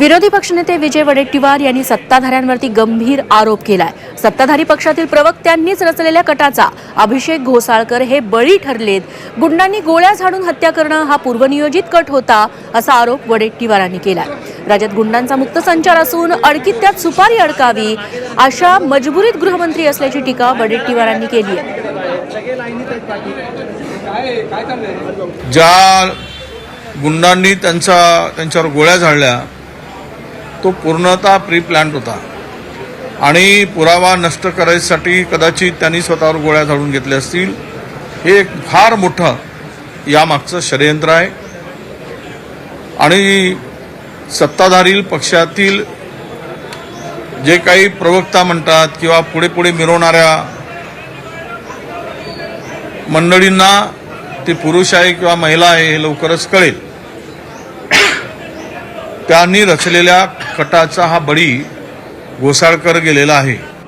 विरोधी पक्षनेते विजय वडेट्टीवार यांनी सत्ताधाऱ्यांवरती गंभीर आरोप केलाय. सत्ताधारी पक्षातील प्रवक्त्यांनीच रचलेल्या कटाचा अभिषेक घोसाळकर हे बळी ठरलेत. गुंडांनी गोळ्या झाडून हत्या करणं हा पूर्वनियोजित कट होता असा आरोप वडेट्टीवारांनी केलाय. राज्यात गुंडांचा मुक्त संचार असून अडकीत त्यात सुपारी अडकावी अशा मजबुरीत गृहमंत्री असल्याची टीका वडेट्टीवारांनी केली आहे. ज्या गुंडांनी त्यांचा त्यांच्यावर गोळ्या झाडल्या तो पूर्णतः प्री प्लॅन्ड होता. आणि पुरावा नष्ट करायसाठी कदाचित त्यांनी स्वतःवर गोळ्या झाडून घेतल्या असतील. हे एक फार मोठं यामागचं षडयंत्र आहे. आणि सत्ताधारी पक्षातील जे काही प्रवक्ता म्हणतात किंवा पुढे पुढे मिरवणाऱ्या मंडळींना ती पुरुष आहे किंवा महिला आहे हे लवकरच कळेल. त्यांनी रचलेल्या कटाचा हा बळी घोसाळकर गेलेला आहे.